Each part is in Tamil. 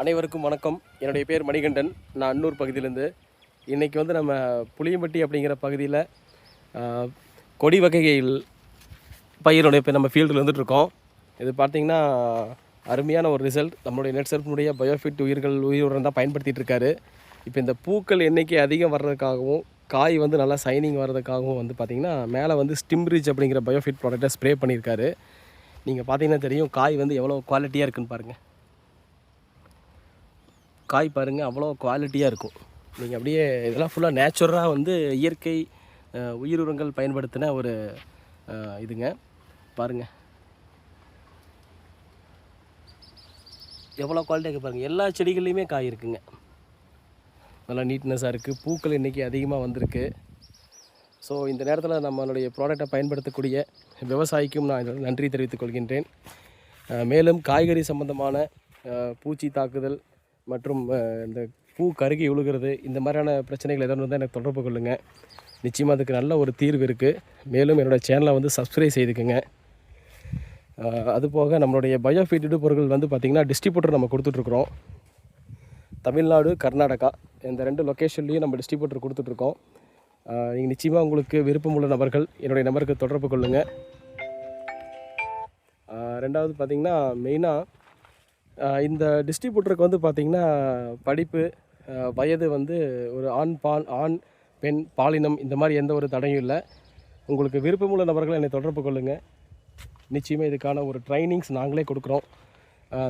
அனைவருக்கும் வணக்கம். என்னுடைய பேர் மணிகண்டன். நான் அன்னூர் பகுதியிலேருந்து. இன்றைக்கி வந்து நம்ம புளியம்பட்டி அப்படிங்கிற பகுதியில் கொடி வகைகள் பயிருடைய இப்போ நம்ம ஃபீல்டில் வந்துட்டுருக்கோம் இது பார்த்திங்கன்னா அருமையான ஒரு ரிசல்ட் நம்மளுடைய நெட் பயோஃபிட் உயிர்கள் உயிர் உரம் தான் பயன்படுத்திகிட்டு இருக்காரு இப்போ இந்த பூக்கள் எண்ணிக்கை அதிகம் வர்றதுக்காகவும் காய் வந்து நல்லா சைனிங் வர்றதுக்காகவும் வந்து பார்த்திங்கன்னா மேலே வந்து ஸ்டிம்ரிச் அப்படிங்கிற பயோஃபிட் ப்ராடக்ட்டை ஸ்ப்ரே பண்ணியிருக்காரு. நீங்கள் பார்த்தீங்கன்னா தெரியும் காய் வந்து எவ்வளோ குவாலிட்டியாக இருக்குன்னு பாருங்கள் காய் பாருங்கள் அவ்வளோ குவாலிட்டியாக இருக்கும். நீங்கள் அப்படியே இதெல்லாம் ஃபுல்லாக நேச்சுரலாக வந்து இயற்கை உயிர் உரங்கள் பயன்படுத்தின ஒரு இதுங்க. பாருங்கள் எவ்வளோ குவாலிட்டியாக பாருங்கள் எல்லா செடிகள்லையுமே காய் இருக்குங்க. நல்லா நீட்னஸாக இருக்குது பூக்கள் இன்றைக்கி அதிகமாக வந்திருக்கு. ஸோ இந்த நேரத்தில் நம்மளுடைய ப்ராடக்டை பயன்படுத்தக்கூடிய விவசாயிக்கும் நான் நன்றி தெரிவித்துக் கொள்கின்றேன். மேலும் காய்கறி சம்பந்தமான பூச்சி தாக்குதல் மற்றும் இந்த பூ கருகி உழுகிறது இந்த மாதிரியான பிரச்சனைகள் எதாவது இருந்தால் எனக்கு தொடர்பு கொள்ளுங்கள் நிச்சயமாக அதுக்கு நல்ல ஒரு தீர்வு இருக்குது மேலும் என்னோடய சேனலை வந்து சப்ஸ்கிரைப் செய்துக்குங்க. அதுபோக நம்மளுடைய பயோஃபீட் இடுபொருட்கள் வந்து பார்த்திங்கன்னா டிஸ்ட்ரிபியூட்டர் நம்ம கொடுத்துட்ருக்குறோம். தமிழ்நாடு கர்நாடகா இந்த ரெண்டு லொக்கேஷன்லேயும் நம்ம டிஸ்ட்ரிபியூட்டர் கொடுத்துட்ருக்கோம். நீங்கள் நிச்சயமாக உங்களுக்கு விருப்பமுள்ள நபர்கள் என்னுடைய நம்பருக்கு தொடர்பு கொள்ளுங்கள் ரெண்டாவது பார்த்திங்கன்னா மெயினாக இந்த டிஸ்ட்ரிபியூட்டருக்கு வந்து பார்த்திங்கன்னா படிப்பு வயது வந்து ஒரு ஆண் பால் ஆண் பெண் பாலினம் இந்த மாதிரி எந்த ஒரு தடையும் இல்லை. உங்களுக்கு விருப்பமுள்ள நபர்கள் என்னை தொடர்பு கொள்ளுங்கள் நிச்சயமாக இதுக்கான ஒரு ட்ரைனிங்ஸ் நாங்களே கொடுக்குறோம்.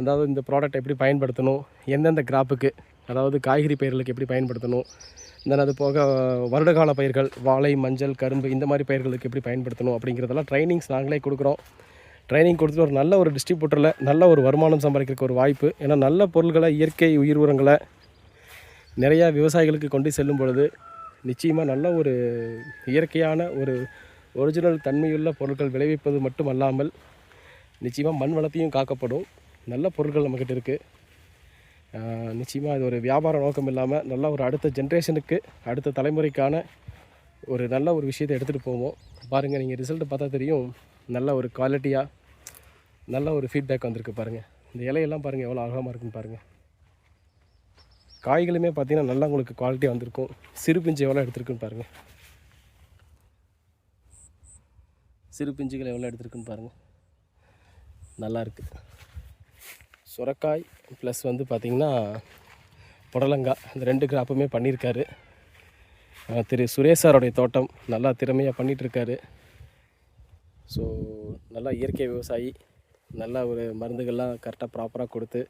அதாவது இந்த ப்ராடக்ட் எப்படி பயன்படுத்தணும் எந்தெந்த கிராப்புக்கு அதாவது காய்கறி பயிர்களுக்கு எப்படி பயன்படுத்தணும் தென் அது போக வருடகால பயிர்கள் வாழை மஞ்சள் கரும்பு இந்த மாதிரி பயிர்களுக்கு எப்படி பயன்படுத்தணும் அப்படிங்கிறதெல்லாம் ட்ரைனிங்ஸ் நாங்களே கொடுக்குறோம். ட்ரைனிங் கொடுத்துட்டு ஒரு நல்ல ஒரு டிஸ்ட்ரிபியூட்டரில் நல்ல ஒரு வருமானம் சம்பாதிக்கிறதுக்கு ஒரு வாய்ப்பு. ஏன்னா நல்ல பொருள்களை இயற்கை உயிர் உரங்களை நிறையா விவசாயிகளுக்கு கொண்டு செல்லும் பொழுது நிச்சயமாக நல்ல ஒரு இயற்கையான ஒரு ஒரிஜினல் தன்மையுள்ள பொருட்கள் விளைவிப்பது மட்டும் அல்லாமல் நிச்சயமாக மண் வளத்தையும் காக்கப்படும். நல்ல பொருட்கள் நம்மக்கிட்ட இருக்குது நிச்சயமாக இது ஒரு வியாபார நோக்கம் இல்லாமல் நல்ல ஒரு அடுத்த ஜென்ரேஷனுக்கு அடுத்த தலைமுறைக்கான ஒரு நல்ல ஒரு விஷயத்தை எடுத்துகிட்டு போவோம். பாருங்கள் நீங்கள் ரிசல்ட்டு பார்த்தா தெரியும். நல்ல ஒரு குவாலிட்டியாக நல்ல ஒரு ஃபீட்பேக் வந்திருக்கு பாருங்கள் இந்த இலையெல்லாம் பாருங்கள் எவ்வளோ அழகமாக இருக்குன்னு பாருங்கள் காய்களுமே பார்த்திங்கன்னா நல்லா உங்களுக்கு குவாலிட்டியாக வந்திருக்கும். சிறு பிஞ்சு எவ்வளோ எடுத்திருக்குன்னு பாருங்கள் சிறு பிஞ்சுகள் எவ்வளோ எடுத்திருக்குன்னு பாருங்கள் நல்லா இருக்குது சுரக்காய் ப்ளஸ் வந்து பார்த்திங்கன்னா புடலங்காய் இந்த ரெண்டு கிராப்புமே பண்ணியிருக்காரு திரு சுரேஷ் சாரோடைய தோட்டம் நல்லா திறமையாக பண்ணிகிட்ருக்காரு ஸோ நல்லா இயற்கை விவசாயி நல்லா ஒரு மருந்துகள்லாம் கரெக்டாக ப்ராப்பராக கொடுத்து